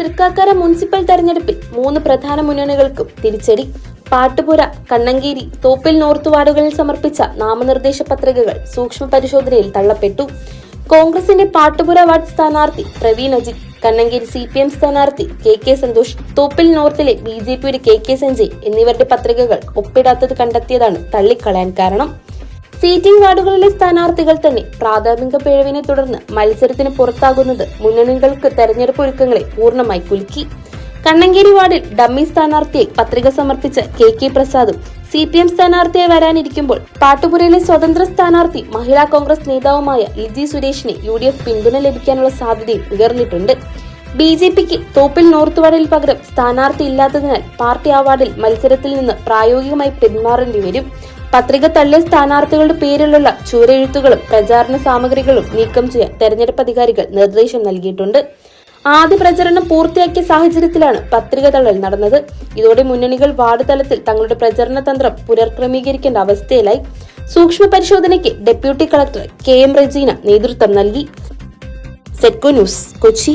Thrikkakara municipal തെരഞ്ഞെടുപ്പിൽ മൂന്ന് പ്രധാന മുന്നണികൾക്കും തിരിച്ചടി. പാട്ടുപുര കണ്ണങ്കേരി തോപ്പിൽ നോർത്ത് വാർഡുകളിൽ സമർപ്പിച്ച നാമനിർദ്ദേശ പത്രികകൾ സൂക്ഷ്മ പരിശോധനയിൽ തള്ളപ്പെട്ടു. കോൺഗ്രസിന്റെ പാട്ടുപുര വാർഡ് സ്ഥാനാർത്ഥി Praveen Ajith Kannankeri C P M സ്ഥാനാർത്ഥി കെ കെ സന്തോഷ് തോപ്പിൽ നോർത്തിലെ ബി ജെ പിയുടെ കെ കെ സഞ്ജയ് എന്നിവരുടെ പത്രികകൾ ഒപ്പിടാത്തത് കണ്ടെത്തിയതാണ് തള്ളിക്കളയാൻ കാരണം. സീറ്റിംഗ് വാർഡുകളിലെ സ്ഥാനാർത്ഥികൾ തന്നെ പ്രാഥമിക പിഴവിനെ തുടർന്ന് മത്സരത്തിന് പുറത്താകുന്നത് മുന്നണികൾക്ക് തെരഞ്ഞെടുപ്പ് ഒരുക്കങ്ങളെ പൂർണമായി കുലുക്കി. കണ്ണങ്കേരി വാർഡിൽ ഡമ്മി സ്ഥാനാർത്ഥിയെ പത്രിക സമർപ്പിച്ച കെ കെ പ്രസാദും സി പി എം സ്ഥാനാർത്ഥിയായി വരാനിരിക്കുമ്പോൾ പാട്ടുപുരയിലെ സ്വതന്ത്ര സ്ഥാനാർത്ഥി മഹിളാ കോൺഗ്രസ് നേതാവുമായ ലിജി സുരേഷിന് യു ഡി എഫ് പിന്തുണ ലഭിക്കാനുള്ള സാധ്യതയും ഉയർന്നിട്ടുണ്ട്. ബി ജെ പിക്ക് തോപ്പിൽ നോർത്ത് വാർഡിൽ പകരം സ്ഥാനാർത്ഥി ഇല്ലാത്തതിനാൽ പാർട്ടി ആ വാർഡിൽ മത്സരത്തിൽ നിന്ന് പ്രായോഗികമായി പിന്മാറേണ്ടി വരും. പത്രിക തള്ളിയ സ്ഥാനാർത്ഥികളുടെ പേരിലുള്ള ചുവരെഴുത്തുകളും പ്രചാരണ സാമഗ്രികളും നീക്കം ചെയ്യാൻ തെരഞ്ഞെടുപ്പ് അധികാരികൾ നിർദ്ദേശം നൽകിയിട്ടുണ്ട്. ആദ്യ പ്രചരണം പൂർത്തിയാക്കിയ സാഹചര്യത്തിലാണ് പത്രിക തള്ളൽ നടന്നത്. ഇതോടെ മുന്നണികൾ വാർഡ് തലത്തിൽ തങ്ങളുടെ പ്രചരണ തന്ത്രം പുനർക്രമീകരിക്കേണ്ട അവസ്ഥയിലായി. സൂക്ഷ്മ പരിശോധനയ്ക്ക് deputy collector K M Rajeena നേതൃത്വം നൽകി. സെറ്റ്കോ ന്യൂസ് കൊച്ചി.